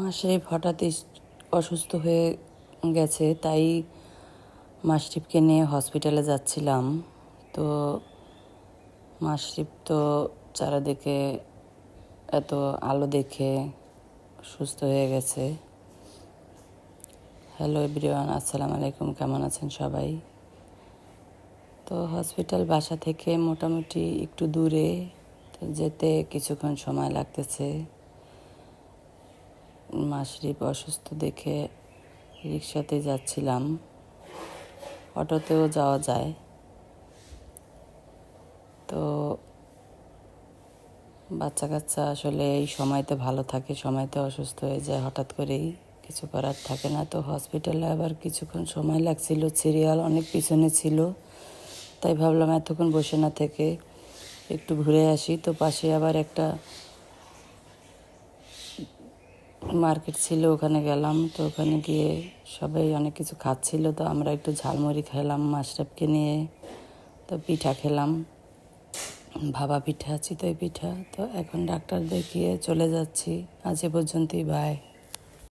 মাসরিফ হঠাৎই অসুস্থ হয়ে গেছে, তাই মাসরিফকে নিয়ে হসপিটালে যাচ্ছিলাম। তো মাসরিফ তো চারিদিকে এত আলো দেখে সুস্থ হয়ে গেছে। হ্যালো এভরিওয়ান আসসালামু আলাইকুম, কেমন আছেন সবাই? তো হসপিটাল বাসা থেকে মোটামুটি একটু দূরে যেতে কিছুক্ষণ সময় লাগতেছে। মাসরিফ অসুস্থ দেখে রিক্সাতে যাচ্ছিলাম। অটোতেও যাওয়া যায়। তো বাচ্চা কাচ্চা আসলে এই সময়তে ভালো থাকে, সময়তে অসুস্থ হয়ে যায়, হঠাৎ করেই কিছু করার থাকে না। তো হসপিটালে আবার কিছুক্ষণ সময় লাগছিল, সিরিয়াল অনেক পিছনে ছিল। তাই ভাবলাম এতক্ষণ বসে না থেকে একটু ঘুরে আসি। তো পাশে আবার একটা মার্কেট ছিল, ওখানে গেলাম। তো ওখানে গিয়ে সবাই অনেক কিছু খাচ্ছিল। তো আমরা একটু ঝালমুড়ি খেলাম, মাশরাফকে নিয়ে। তো পিঠা খেলাম। ভাবা পিঠা, চিতই পিঠা। তো এখন ডাক্তার দেখিয়ে চলে যাচ্ছি। আজ এ পর্যন্তই বাই